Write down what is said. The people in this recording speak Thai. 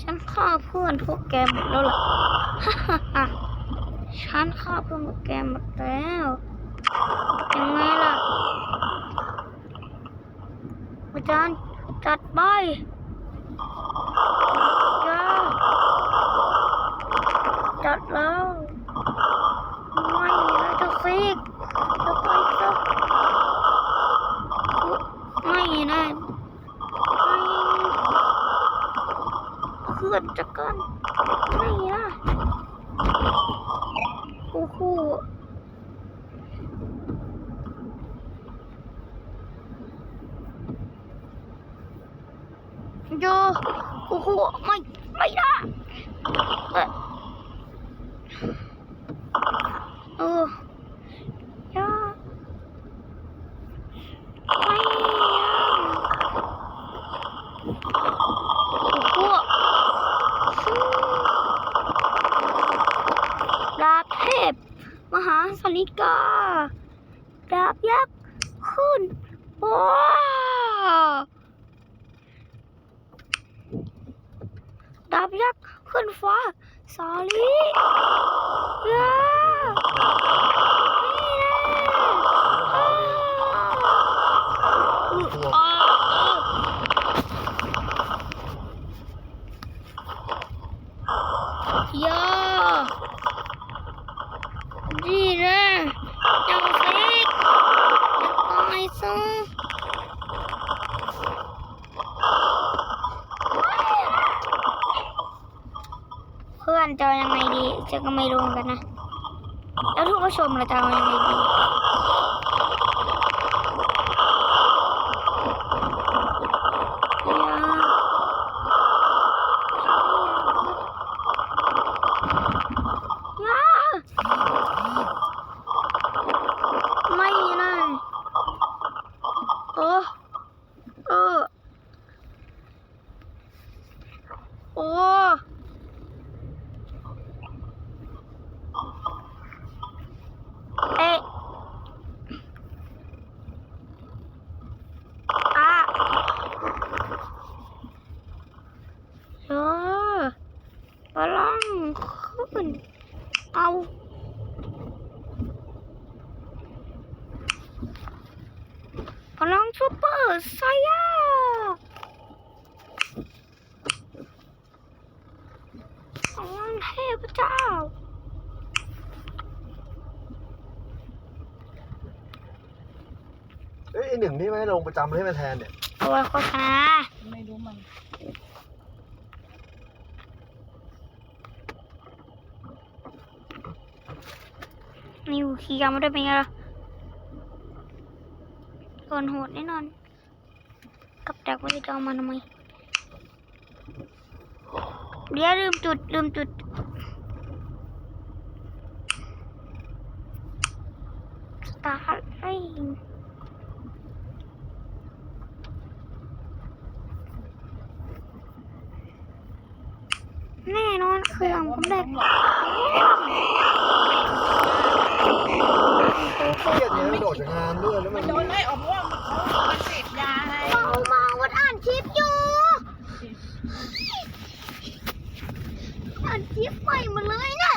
ฉันฆ่าเพื่อนพวกแกหมดแล้วล่ะฉันฆ่าเพื่อนพวกแกหมดแล้วยังไงล่ะอาจารย์จัดไปจ้าจัดแล้วไม่นะเจะซิกจะไปซะไม่นะไม่ เพื่อนจะกันไม่นะโอ้โหโยโอ้โหไม่ไม่นะเออเออยาไม่โอ้โหดาบ เทพ มหาสนิกาดาบยักษ์ขึ้นว้าดาบยักษ์ขึ้นฟ้าสาลีานี่นะอ้าวอ้าวอยานี่นะเจ้าเซ็กจะตายซะ เพื่อน จะยังไงดีฉันก็ไม่รู้กันนะ แล้วทุกผู้ชมเราจะเอายังไงดีย่าไม่นะโอ้เออโอ้ เอ๊ะอะเออพลังขึ้น เอาพลังซูเปอร์ไซยาพลังเทพเจ้าเอ้ยไอหนึ่งนี่ไม่ให้ลงประจำเลยให้มาแทนเนี่ยเอาไว้โฆษณา ไม่รู้มัน นิวขี่ยามาด้วยเป็นไงล่ะก่อนโหดแน่นอน กับดักไม่ได้จะเอามาทำไมเดี๋ยวลืมจุดลืมจุดสตาร์ทไอ้แน่นอนเครื่องผมได้ เครียดเนี่ยโดดจางานด้วยแล้วมันนโดนไล่ออกว่ามันเมันเสพยาไงเมาเมาวัดอ่านคลิปอยู่อ่านคลิปใหม่มาเลยนะ